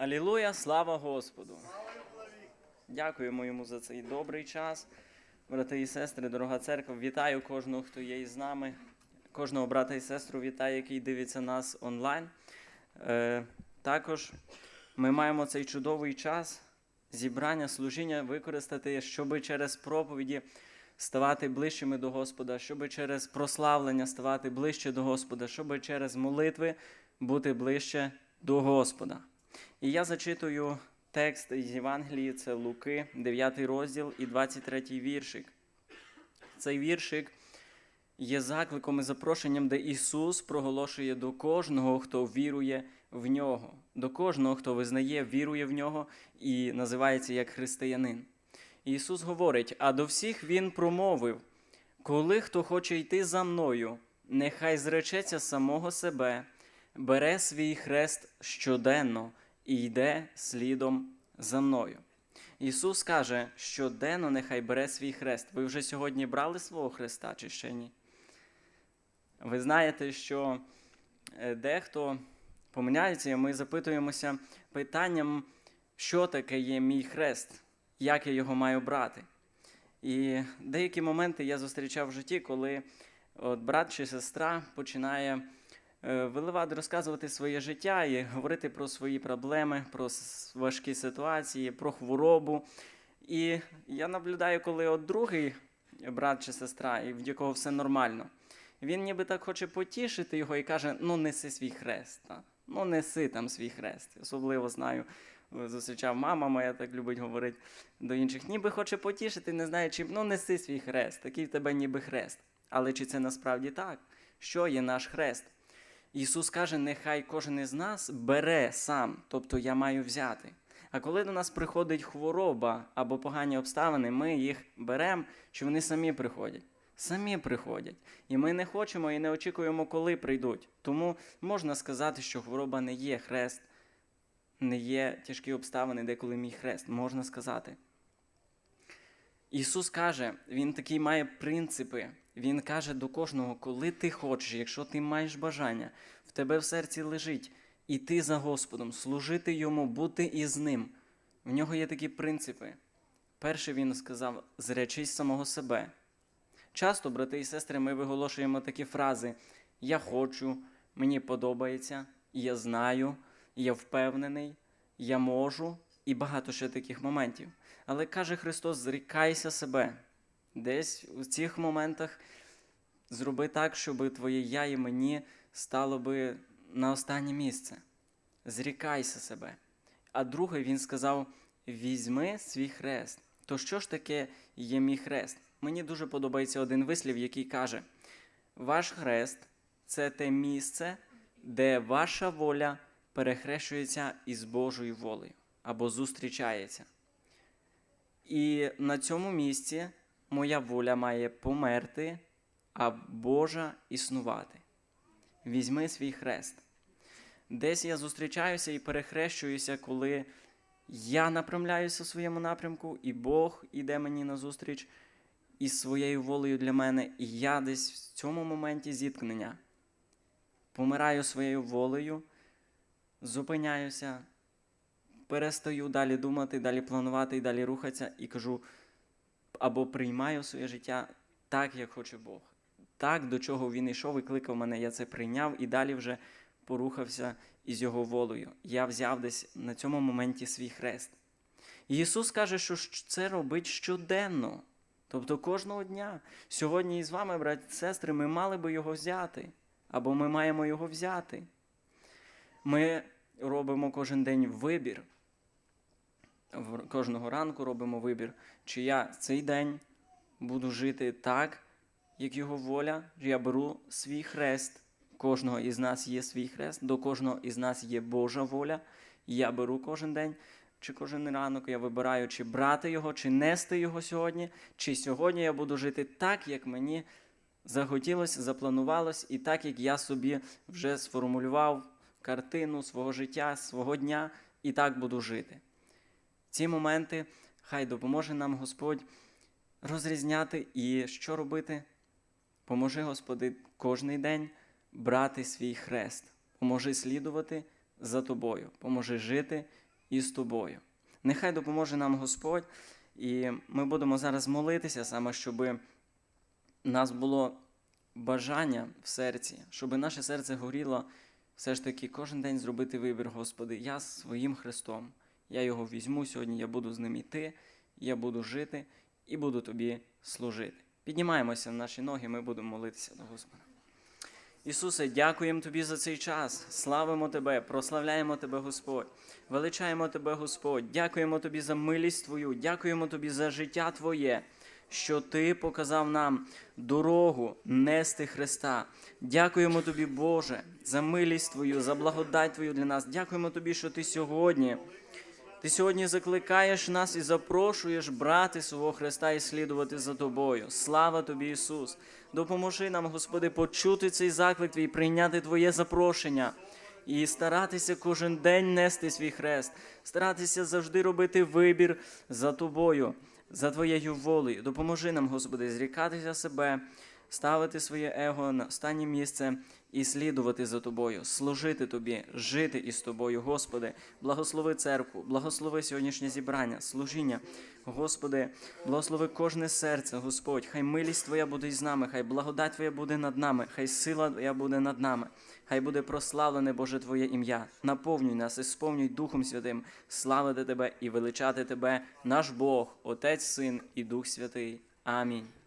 Алілуя, слава Господу! Дякуємо йому за цей добрий час. Брати і сестри, дорога церква, вітаю кожного, хто є із нами, кожного брата і сестру вітаю, який дивиться нас онлайн. Е, також ми маємо цей чудовий час зібрання, служіння використати, щоб через проповіді ставати ближчими до Господа, щоб через прославлення ставати ближче до Господа, щоб через молитви бути ближче до Господа. І я зачитую текст із Євангелії, це Луки, 9 розділ і 23 віршик. Цей віршик є закликом і запрошенням, де Ісус проголошує до кожного, хто вірує в нього, до кожного, хто визнає, вірує в нього і називається як християнин. І Ісус говорить: а до всіх Він промовив: коли хто хоче йти за мною, нехай зречеться самого себе, бере свій хрест щоденно і йде слідом за мною. Ісус каже, щоденно нехай бере свій хрест. Ви вже сьогодні брали свого хреста чи ще ні? Ви знаєте, що е, дехто помиляється, і ми запитуємося питанням, що таке є мій хрест, як я його маю брати. І деякі моменти я зустрічав в житті, коли от брат чи сестра починає виливати, розказувати своє життя і говорити про свої проблеми, про важкі ситуації, про хворобу. І я наблюдаю, коли от другий брат чи сестра, в якого все нормально, він ніби так хоче потішити його і каже: ну неси свій хрест. та. Ну, неси там свій хрест. Особливо знаю, е, зустрічав мама моя, так любить говорити до інших. Ніби хоче потішити, не знає, чи ну неси свій хрест, такий в тебе ніби хрест. Але чи це насправді так? Що є наш хрест? Ісус каже, нехай кожен із нас бере сам, тобто я маю взяти. А коли до нас приходить хвороба або погані обставини, ми їх беремо, що вони самі приходять. Самі приходять. І ми не хочемо і не очікуємо, коли прийдуть. Тому можна сказати, що хвороба не є хрест, не є тяжкі обставини, деколи мій хрест, можна сказати. Ісус каже, Він такий має принципи. Він каже до кожного, коли ти хочеш, якщо ти маєш бажання, в тебе в серці лежить іти за Господом, служити йому, бути із ним. В нього є такі принципи. Перший він сказав: зречись самого себе. Часто, брати і сестри, ми виголошуємо такі фрази: Я хочу, мені подобається, я знаю, я впевнений, я можу і багато ще таких моментів. Але каже Христос: зрікайся себе. Десь у цих моментах зроби так, щоб твоє я і мені стало би на останнє місце. Зрікайся себе. А другий він сказав: візьми свій хрест. То що ж таке є мій хрест? Мені дуже подобається один вислів, який каже: Ваш хрест це те місце, де ваша воля перехрещується із Божою волею або зустрічається. І на цьому місці моя воля має померти, а Божа існувати. Візьми свій хрест. Десь я зустрічаюся і перехрещуюся, коли я направляюся в своєму напрямку, і Бог іде мені назустріч із своєю волею для мене, і я десь в цьому моменті зіткнення помираю своєю волею, зупиняюся, перестаю далі думати, далі планувати і далі рухатися, і кажу, або приймаю своє життя так, як хоче Бог. Так, до чого він йшов і кликав мене, я це прийняв і далі вже порухався із його волею. Я взяв десь на цьому моменті свій хрест. Ісус каже, що це робить щоденно, тобто кожного дня. Сьогодні із вами, браті і сестри, ми мали би його взяти, або ми маємо його взяти. Ми робимо кожен день вибір. Кожного ранку робимо вибір, чи я цей день буду жити так, як його воля, я беру свій хрест. Кожного із нас є свій хрест, до кожного із нас є Божа воля. Я беру кожен день, чи кожен ранок я вибираю, чи брати його, чи нести його сьогодні, чи сьогодні я буду жити так, як мені захотілося, запланувалось, і так, як я собі вже сформулював картину свого життя, свого дня, і так буду жити. Ці моменти хай допоможе нам Господь розрізняти і що робити. Поможи, Господи, кожний день брати свій хрест. Поможи слідувати за тобою. Поможи жити із тобою. Нехай допоможе нам Господь, і ми будемо зараз молитися саме, щоб нас було бажання в серці, щоб наше серце горіло все ж таки кожен день зробити вибір, Господи, я своїм Христом. Я його візьму сьогодні, я буду з ним йти, я буду жити і буду тобі служити. Піднімаємося на наші ноги, ми будемо молитися до Господа. Ісусе, дякуємо Тобі за цей час. Славимо Тебе, прославляємо Тебе, Господь. Величаємо Тебе, Господь. Дякуємо Тобі за милість Твою, дякуємо Тобі за життя Твоє, що Ти показав нам дорогу нести Христа. Дякуємо Тобі, Боже, за милість Твою, за благодать Твою для нас. Дякуємо Тобі, що Ти сьогодні. Ти сьогодні закликаєш нас і запрошуєш брати свого Христа і слідувати за тобою. Слава тобі, Ісус! Допоможи нам, Господи, почути цей заклик Твій, прийняти Твоє запрошення і старатися кожен день нести свій хрест, старатися завжди робити вибір за тобою, за Твоєю волею. Допоможи нам, Господи, зрікатися себе, ставити своє его на останнє місце і слідувати за тобою, служити тобі, жити із тобою, Господи, благослови церкву, благослови сьогоднішнє зібрання, служіння. Господи, благослови кожне серце, Господь, хай милість Твоя буде із нами, хай благодать Твоя буде над нами, хай сила Твоя буде над нами, хай буде прославлене Боже Твоє ім'я. Наповнюй нас і сповнюй Духом Святим, славити Тебе і величати Тебе, наш Бог, Отець, Син і Дух Святий. Амінь.